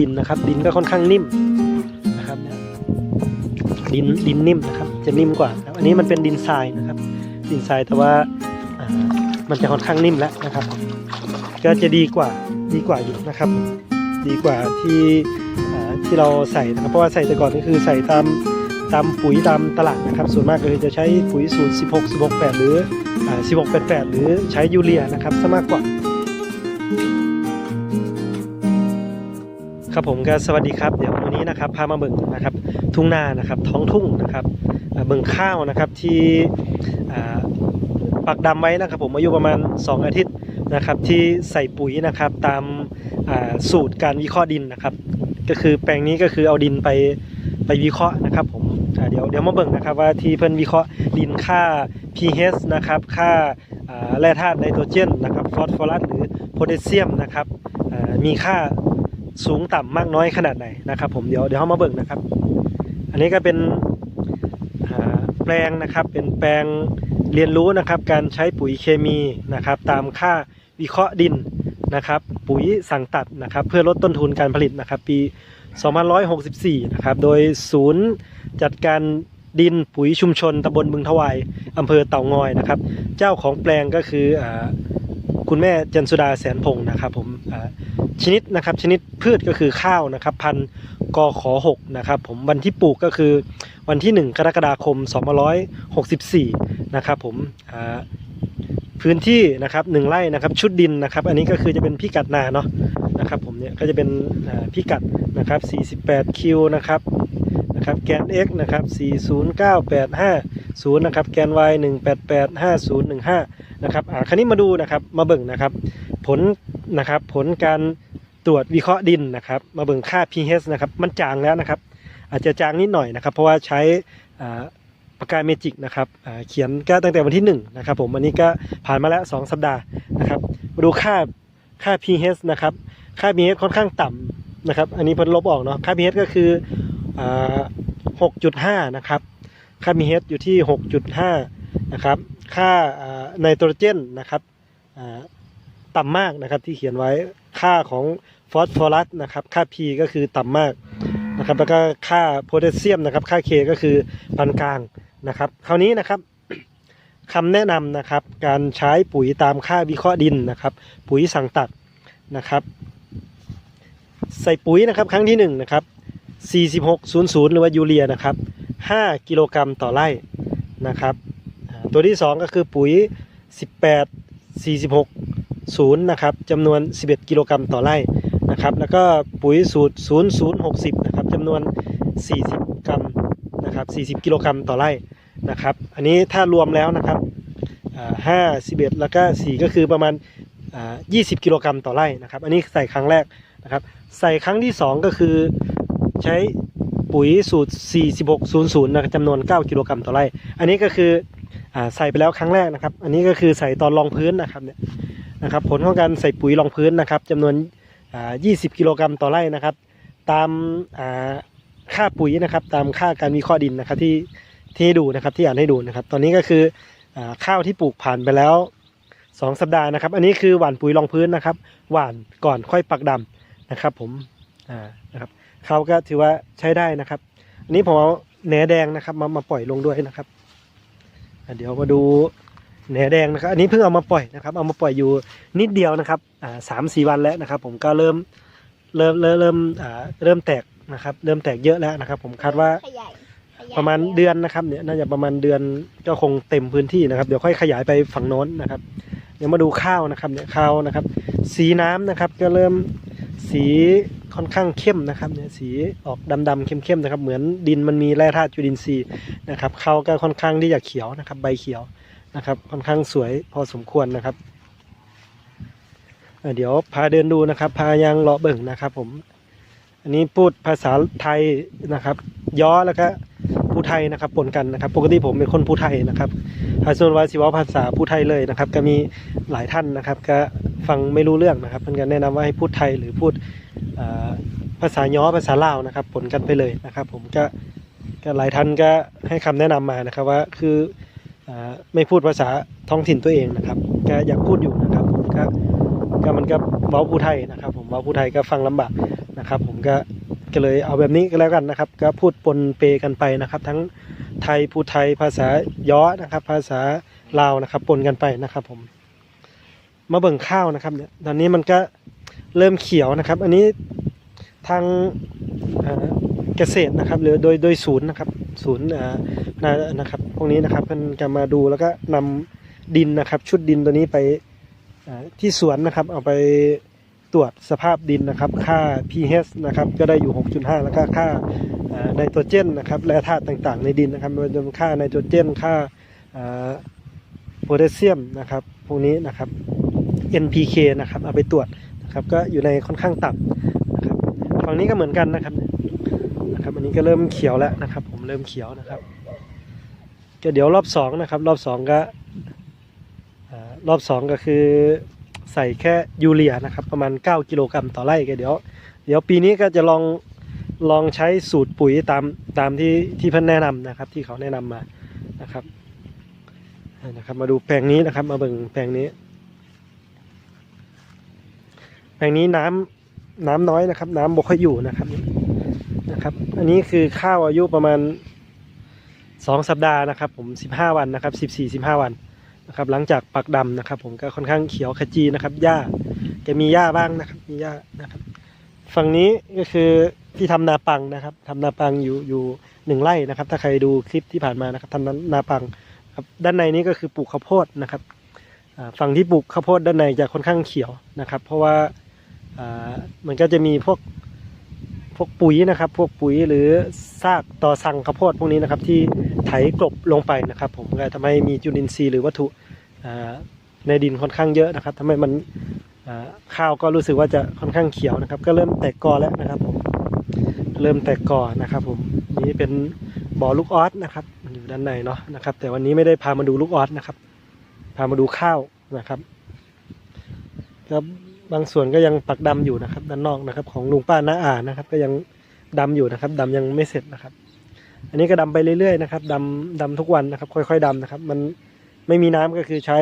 ดินนะครับ ดินก็ค่อนข้างนิ่มนะครับดินดินนิ่มนะครับ จะนิ่มกว่าอันนี้มันเป็นดินทรายนะครับ ดินทรายแต่ว่ามันจะค่อนข้างนิ่มแล้วนะครับ ก็จะดีกว่าดีกว่าอยู่นะครับ ดีกว่าที่ที่เราใส่นะครับเพราะว่าใส่แต่ก่อนนี่คือใส่ตามตามปุ๋ยตามตลาดนะครับ ส่วนมากก็จะใช้ปุ๋ยสูตร 16 16 8 หรือ16 8 8 หรือใช้ยูเรียนะครับซะมากกว่า ครับผมก็สวัสดีครับเดี๋ยววันนี้นะครับพามาเบิ่งนะครับทุ่งนานะครับท้องทุ่งนะครับเบิ่งข้าวนะครับที่ปักดำไว้นะครับ ผมอายุประมาณ 2 อาทิตย์นะครับที่ใส่ปุ๋ยนะครับตามสูตรการวิเคราะห์ดินนะครับ ก็คือแปลงนี้ก็คือเอาดินไปไปวิเคราะห์นะครับผมเดี๋ยวเดี๋ยวมาเบิ่งนะครับว่าที่เพิ่นวิเคราะห์ดินค่า pH นะครับค่าแร่ธาตุไนโตรเจนนะครับฟอสฟอรัสหรือโพแทสเซียมนะครับมีค่า สูงต่ำมากน้อยขนาดไหนนะครับผมเดี๋ยวเดี๋ยวเรามาเบิ่งนะครับ อันนี้ก็เป็นแปลงนะครับเป็นแปลงเรียนรู้นะครับการใช้ปุ๋ยเคมีนะครับ ตามค่าวิเคราะห์ดินนะครับ ปุ๋ยสั่งตัดนะครับ เพื่อลดต้นทุนการผลิตนะครับ ปี 2564 นะครับ โดยศูนย์จัดการดินปุ๋ยชุมชนตำบลบึงทวายอำเภอเต่างอยนะครับ เจ้าของแปลงก็คืออ คุณแม่จันสุดาแสนพงศ์นะครับผมชนิดนะครับชนิดพืชก็คือข้าวนะครับพันธุ์กขอ6นะครับผมวันที่ปลูกก็คือวันที่ 1 กรกฎาคม2564นะครับผมพื้นที่นะครับหนึ่งไร่นะครับชุดดินนะครับ อันนี้ก็คือจะเป็นพิกัดนาเนาะนะครับผมเนี่ยก็จะเป็นพิกัดนะครับ48คิวนะครับนะครับแกน x นะครับ40985 0นะครับแกน y 1885015 นะครับอ่าคราวนี้มาดูนะครับมาเบิ่งนะครับผลนะครับผลการตรวจวิเคราะห์ดินนะครับมาเบิ่งค่า pH นะครับมันจางแล้วนะครับ อาจจะจางนิดหน่อยนะครับ เพราะว่าใช้อ่าปากกาเมจิกนะครับอ่าเขียนก็ตั้งแต่วันที่1นะครับผมวันนี้ก็ผ่านมาแล้ว 2 สัปดาห์นะครับมาดูค่าค่า pH นะครับค่า pH ค่อนข้างต่ำนะครับอันนี้เพิ่นลบออกเนาะค่า pH ก็คืออ่า6.5นะครับค่า pH อยู่ที่ 6.5นะครับค่าอ่า ไนโตรเจนนะครับต่ำมากนะครับที่เขียนไว้ค่าของฟอสฟอรัสนะครับค่า P ก็คือต่ำมากนะครับแล้วก็ค่าโพแทสเซียมนะครับค่า K ก็คือปานกลางนะครับคราวนี้นะครับคำแนะนำนะครับการใช้ปุ๋ยตามค่าวิเคราะห์ดินนะครับ ปุ๋ยสั่งตัดนะครับใส่ปุ๋ยนะครับครั้งที่1นะครับ4600 หรือว่ายูเรียนะครับ5กิโลกรัมต่อไร่นะครับ ตัวที่ 2 ก็คือปุ๋ย 18 46ศูนะครับจำนวน 11 กิโลกรัมต่อไร่นะครับ แล้วก็ปุ๋ยสูตร 0060นะครับจำนวน 40 กรัมนะครับ40 กิโลกรัมต่อไร่นะครับ อันนี้ถ้ารวมแล้วนะครับอ่า5 11แล้วก็4ก็คือประมาณอ่า20กิโลกรัมต่อไร่นะครับ อันนี้ใส่ครั้งแรกนะครับ ใส่ครั้งที่2ก็คือใช้ปุ๋ยสูตร 4600 นะครับจำนวน 9 กิโลกรัมต่อไร่ อันนี้ก็คือ ใส่ไปแล้วครั้งแรกนะครับ อันนี้ก็คือใส่ตอนรองพื้นนะครับเนี่ยนะครับผลของการใส่ปุ๋ยรองพื้นนะครับจำนวน 20 กิโลกรัมต่อไร่นะครับ ตามค่าปุ๋ยนะครับ ตามค่าการวิเคราะห์ดินนะครับที่ที่ให้ดูนะครับที่อ่านให้ดูนะครับ ตอนนี้ก็คือข้าวที่ปลูกผ่านไปแล้ว 2 สัปดาห์นะครับ อันนี้คือหว่านปุ๋ยรองพื้นนะครับ หว่านก่อนค่อยปักดำนะครับผมนะครับเขาก็ถือว่าใช้ได้นะครับ อันนี้ผมเอาแหนแดงนะครับมามาปล่อยลงด้วยนะครับ เดี๋ยวมาดูแหนแดงนะครับ อันนี้เพิ่งเอามาปล่อยนะครับ เอามาปล่อยอยู่นิดเดียวนะครับอ่าสามสี่วันแล้วนะครับ ผมก็เริ่มเริ่มเริ่มเริ่มอ่าเริ่มแตกนะครับ เริ่มแตกเยอะแล้วนะครับ ผมคาดว่าขยายขยยประมาณเดือนนะครับเนี่ยน่าจะประมาณเดือนก็คงเต็มพื้นที่นะครับ เดี๋ยวค่อยขยายไปฝั่งโน้นนะครับ เดี๋ยวมาดูข้าวนะครับเนี่ยข้าวนะครับ สีน้ำนะครับก็เริ่มสี ค่อนข้างเข้มนะครับเนี่ยสีออกดำๆเข้มๆนะครับเหมือนดินมันมีแร่ธาตุจุลินทรีย์นะครับเขาก็ค่อนข้างที่จะเขียวนะครับ ใบเขียวนะครับ ค่อนข้างสวยพอสมควรนะครับเเดี๋ยวพาเดินดูนะครับพายังเลาะเบิ่งนะครับผมอันนี้พูดภาษาไทยนะครับ ย้อแล้วก็ผู้ไทยนะครับปนกันนะครับ ปกติผมเป็นคนผู้ไทยนะครับหาส่วนวาสิเวาภาษาผู้ไทยเลยนะครับ ก็มีหลายท่านนะครับ ก็ฟังไม่รู้เรื่องนะครับเพื่อนก็แนะนำว่าให้พูดไทยหรือพูด ภาษาย้อภาษาลาวนะครับปนกันไปเลยนะครับ ผมก็ก็หลายท่านก็ให้คำแนะนำมานะครับว่าคืออไม่พูดภาษาท้องถิ่นตัวเองนะครับก็อยากพูดอยู่นะครับก็ก็มันก็เว้าผู้ไทยนะครับ ผมเว้าผู้ไทยก็ฟังลำบากนะครับ ผมก็ก็เลยเอาแบบนี้ก็แล้วกันนะครับ ก็พูดปนเปกันไปนะครับ ทั้งไทยพูดไทยภาษาย้อนะครับ ภาษาลาวนะครับ ปนกันไปนะครับ ผมมาเบิ่งข้าวนะครับเนี่ยตอนนี้มันก็ เริ่มเขียวนะครับ อันนี้ทางเกษตรนะครับหรือโดยโดยศูนย์นะครับศูนย์นานะครับพวกนี้นะครับมันจะมาดูแล้วก็นำดินนะครับ ชุดดินตัวนี้ไปที่สวนนะครับ เอาไปตรวจสภาพดินนะครับ ค่า pH นะครับ ก็ได้อยู่ 6.5 แล้วก็ค่าไนโตรเจนนะครับและธาตุต่างๆ ในดินนะครับม่ว่าจะค่าไนโตรเจน ค่าโพแทสเซียมนะครับ พวกนี้นะครับ NPK นะครับ เอาไปตรวจ ครับก็อยู่ในค่อนข้างต่ำนะครับฝั่งนี้ก็เหมือนกันนะครับนะครับอันนี้ก็เริ่มเขียวแล้วนะครับ ผมเริ่มเขียวนะครับก็เดี๋ยวรอบสองนะครับ รอบสองก็รอบสองก็คือใส่แค่ยูเรียนะครับ ประมาณ 9 กิโลกรัมต่อไร่ก็เดี๋ยว เดี๋ยวปีนี้ก็จะลองลองใช้สูตรปุ๋ยตามตามที่ที่เพิ่นแนะนำนะครับ ที่เขาแนะนำมานะครับนะครับ มาดูแปลงนี้นะครับ มาเบิ่งแปลงนี้ แปลงนี้น้ำน้ำน้อยนะครับ น้ำบกค่อยอยู่นะครับนะครับ อันนี้คือข้าวอายุประมาณสองสัปดาห์นะครับ ผมสิบห้าวันนะครับสิบสี่สิบห้าวันนะครับ หลังจากปักดำนะครับ ผมก็ค่อนข้างเขียวขจีนะครับหญ้าจะมีหญ้าบ้างนะครับ มีหญ้านะครับ ฝั่งนี้ก็คือที่ทำนาปังนะครับทำนาปังอยู่อยู่หนึ่งไร่นะครับ ถ้าใครดูคลิปที่ผ่านมานะครับทำนาปังครับด้านในนี้ก็คือปลูกข้าวโพดนะครับฝั่งที่ปลูกข้าวโพดด้านในจะค่อนข้างเขียวนะครับ เพราะว่า มันก็จะมีพวกพวกปุ๋ยนะครับ พวกปุ๋ยหรือซากต่อสั่งข้าวโพดพวกนี้นะครับ ที่ไถกลบลงไปนะครับ ผมก็ทำให้มีจุลินทรีย์หรือวัตถุในดินค่อนข้างเยอะนะครับทำให้มันข้าวก็รู้สึกว่าจะค่อนข้างเขียวนะครับ ก็เริ่มแตกกอแล้วนะครับผมเริ่มแตกกอนะครับผมนี่เป็นบ่อลูกออสนะครับอยู่ด้านในเนาะนะครับ แต่วันนี้ไม่ได้พามาดูลูกออสนะครับ พามาดูข้าวนะครับครับ บางส่วนก็ยังปักดำอยู่นะครับ ด้านนอกนะครับ ของลุงป้าน้าอานะครับ ก็ยังดำอยู่นะครับดำยังไม่เสร็จนะครับ อันนี้ก็ดำไปเรื่อยๆนะครับดำดำทุกวันนะครับ ค่อย ๆดำนะครับ มันไม่มีน้ำก็คือใช้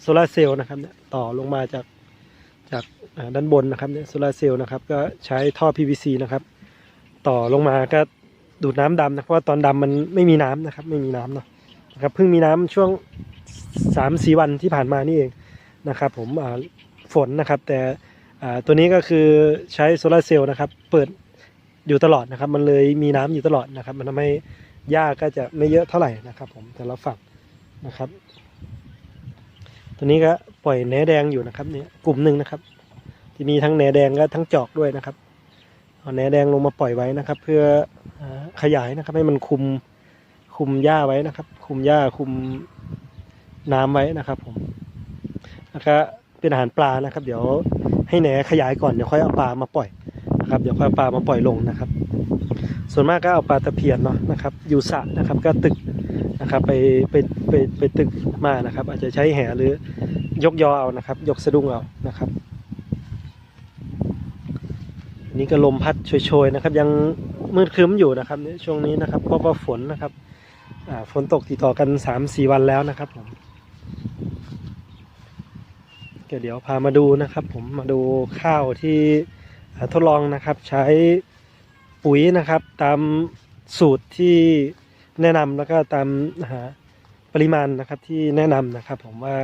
โซลาเซลล์นะครับเนี่ยต่อลงมาจากจากด้านบนนะครับเนี่ยโซลาเซลล์นะครับ ก็ใช้ท่อ PVC นะครับ ต่อลงมาก็ดูดน้ำดำนะเพราะว่าตอนดำมันไม่มีน้ำนะครับ ไม่มีน้ำเนาะนะครับเพิ่งมีน้ำช่วงสามสี่วันที่ผ่านมานี่เองนะครับ ผมอ่า ฝนนะครับ แต่ตัวนี้ก็คือใช้โซลาร์เซลล์นะครับ เปิดอยู่ตลอดนะครับ มันเลยมีน้ำอยู่ตลอดนะครับ มันทำให้หญ้าก็จะไม่เยอะเท่าไหร่นะครับ ผมแต่ละฝั่งนะครับ ตัวนี้ก็ปล่อยแหนแดงอยู่นะครับเนี่ยกลุ่มหนึ่งนะครับ ที่มีทั้งแหนแดงและทั้งจอกด้วยนะครับเอาแหนแดงลงมาปล่อยไว้นะครับ เพื่อขยายนะครับ ให้มันคุมคุมหญ้าไว้นะครับ คุมหญ้าคุมน้ำไว้นะครับ ผมแล้วก็ เป็นอาหารปลานะครับ เดี๋ยวให้แหนขยายก่อนเดี๋ยวค่อยเอาปลามาปล่อยนะครับ เดี๋ยวค่อยเอาปลามาปล่อยลงนะครับ ส่วนมากก็เอาปลาตะเพียนเนาะนะครับ อยู่สระนะครับก็ตึกนะครับไปไปไปไปตึกมานะครับ อาจจะใช้แหหรือยกยอเอานะครับ ยกสะดุ้งเอานะครับนนี้ก็ลมพัดโชยๆนะครับ ยังมืดครึ้มอยู่นะครับในช่วงนี้นะครับเพราะว่าฝนนะครับฝนตกติดต่อกันสามสี่วันแล้วนะครับผม ก็เดี๋ยวพามาดูนะครับ ผมมาดูข้าวที่ทดลองนะครับใช้ปุ๋ยนะครับ ตามสูตรที่แนะนำแล้วก็ตามปริมาณนะครับที่แนะนำนะครับ ผมว่า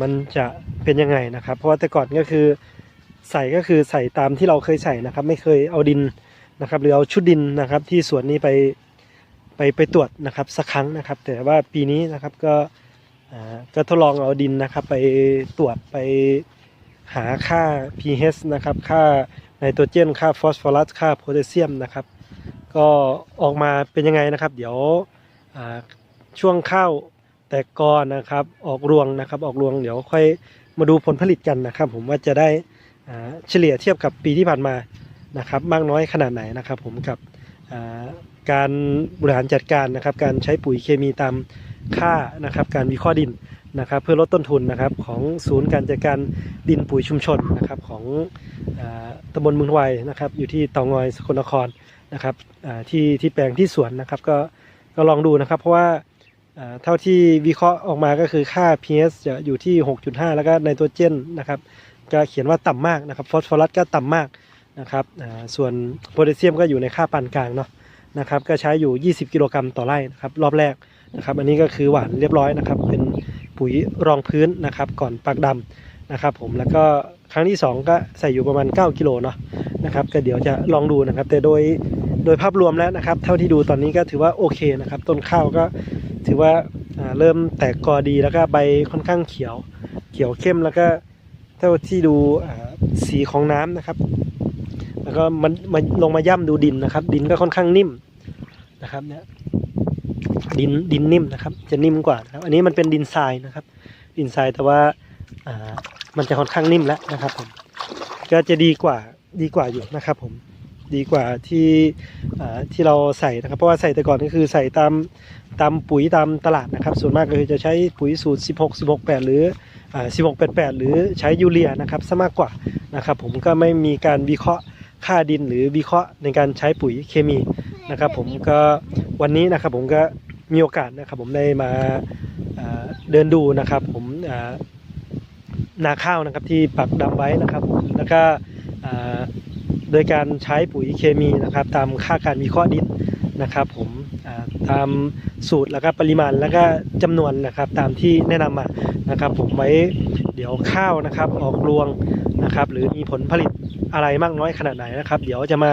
มันจะเป็นยังไงนะครับ เพราะว่าแต่ก่อนก็คือใส่ก็คือใส่ตามที่เราเคยใส่นะครับ ไม่เคยเอาดินนะครับ หรือเอาชุดดินนะครับ ที่สวนนี้ไปไปไปตรวจนะครับสักครั้งนะครับ แต่ว่าปีนี้นะครับก็ ก็ทดลองเอาดินนะครับ ไปตรวจไปหาค่า pH นะครับ ค่าไนโตรเจน ค่าฟอสฟอรัส ค่าโพแทสเซียมนะครับ ก็ออกมาเป็นยังไงนะครับ เดี๋ยวช่วงข้าวแต่ก่อนนะครับ ออกรวงนะครับ ออกรวง เดี๋ยวค่อยมาดูผลผลิตกันนะครับ ผมว่าจะได้เฉลี่ยเทียบกับปีที่ผ่านมานะครับ มากน้อยขนาดไหนนะครับ ผมกับ การบริหารจัดการนะครับ การใช้ปุ๋ยเคมีตามค่านะครับ การวิเคราะห์ดินนะครับ เพื่อลดต้นทุนนะครับของศูนย์การจัดการดินปุ๋ยชุมชนนะครับของอตำบลเมืองไวนะครับ อยู่ที่เตางอยสกลนครนะครับที่ที่แปลงที่สวนนะครับ ก็ก็ลองดูนะครับ เพราะว่าเท่าที่วิเคราะห์ออกมาก็คือค่า pH จะอยู่ที่ 6.5 แล้วก็ไนโตรเจนนะครับก็เขียนว่าต่ำมากนะครับฟอสฟอรัสก็ต่ำมากนะครับส่วนโพแทสเซียมก็อยู่ในค่าปานกลางเนาะ นะครับ ก็ใช้อยู่ 20 กิโลกรัมต่อไร่นะครับ รอบแรกนะครับ อันนี้ก็คือหวานเรียบร้อยนะครับ เป็นปุ๋ยรองพื้นนะครับ ก่อนปักดำนะครับ ผมแล้วก็ครั้งที่ 2 ก็ใส่อยู่ประมาณ 9 กิโลเนาะนะครับ ก็เดี๋ยวจะลองดูนะครับ แต่โดยโดยภาพรวมแล้วนะครับ เท่าที่ดูตอนนี้ก็ถือว่าโอเคนะครับ ต้นข้าวก็ถือว่าเริ่มแตกกอดีแล้วก็ใบค่อนข้างเขียว เขียวเข้มแล้วก็เท่าที่ดูสีของน้ำนะครับ แล้วก็มันมาลงมาย่ำดูดินนะครับ ดินก็ค่อนข้างนิ่มนะครับเนี่ยดินดินนิ่มนะครับ จะนิ่มกว่านะครับ อันนี้มันเป็นดินทรายนะครับ ดินทรายแต่ว่าอ่ามันจะค่อนข้างนิ่มแล้วนะครับผมก็จะดีกว่าดีกว่าอยู่นะครับผมดีกว่าที่อ่าที่เราใส่นะครับ เพราะว่าใส่แต่ก่อนก็คือใส่ตามตามปุ๋ยตามตลาดนะครับ ส่วนมากก็คือจะใช้ปุ๋ยสูตร 16 16 8 หรืออ่า16 8 8 หรือใช้ยูเรียนะครับซะมากกว่านะครับ ผมก็ไม่มีการวิเคราะห์ ค่าดินหรือวิเคราะห์ในการใช้ปุ๋ยเคมีนะครับ ผมก็วันนี้นะครับผมก็มีโอกาสนะครับ ผมได้มาเดินดูนะครับ ผมนาข้าวนะครับที่ปักดำไว้นะครับ แล้วก็โดยการใช้ปุ๋ยเคมีนะครับ ตามค่าการวิเคราะห์ดินนะครับ ผมตามสูตรแล้วก็ปริมาณแล้วก็จำนวนนะครับตามที่แนะนำมานะครับ ผมไว้เดี๋ยวข้าวนะครับออกรวงนะครับ หรือมีผลผลิต อะไรมากน้อยขนาดไหนนะครับ เดี๋ยวจะมา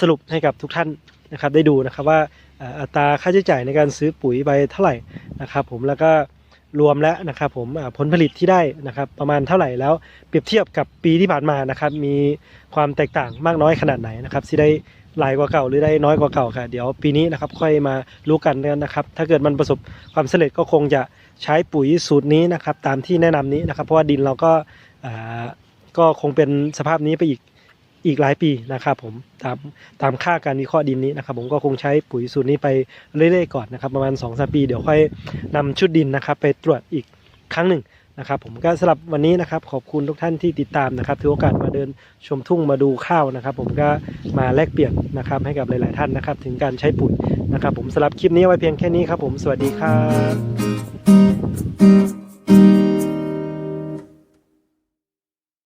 สรุปให้กับทุกท่านนะครับ ได้ดูนะครับว่าอัตราค่าใช้จ่ายในการซื้อปุ๋ยไปเท่าไหร่นะครับ ผมแล้วก็รวมแล้วนะครับผมผลผลิตที่ได้นะครับ ประมาณเท่าไหร่แล้วเปรียบเทียบกับปีที่ผ่านมานะครับ มีความแตกต่างมากน้อยขนาดไหนนะครับที่ได้หลายกว่าเก่าหรือได้น้อยกว่าเก่าค่ะเดี๋ยวปีนี้นะครับค่อยมารู้กันนะครับ ถ้าเกิดมันประสบความสำเร็จก็คงจะใช้ปุ๋ยสูตรนี้นะครับ ตามที่แนะนำนี้นะครับ เพราะว่าดินเราก็ก็คงเป็นสภาพนี้ไปอีก อีกหลายปีนะครับผมตามตามค่าการวิเคราะห์ดินนี้นะครับผมก็คงใช้ปุ๋ยสูตรนี้ไปเรื่อยๆก่อนนะครับประมาณ2อสปี เดี๋ยวค่อยนำชุดดินนะครับไปตรวจอีกครั้งหนึ่งนะครับผมก็สำหรับวันนี้นะครับขอบคุณทุกท่านที่ติดตามนะครับถือโอกาสมาเดินชมทุ่งมาดูข้าวนะครับ ผมก็มาแลกเปลี่ยนนะครับให้กับหลาย ๆ ท่านนะครับ ถึงการใช้ปุ๋ยนะครับ ผมสำหรับคลิปนี้ไว้เพียงแค่นี้ครับผมสวัสดีครับ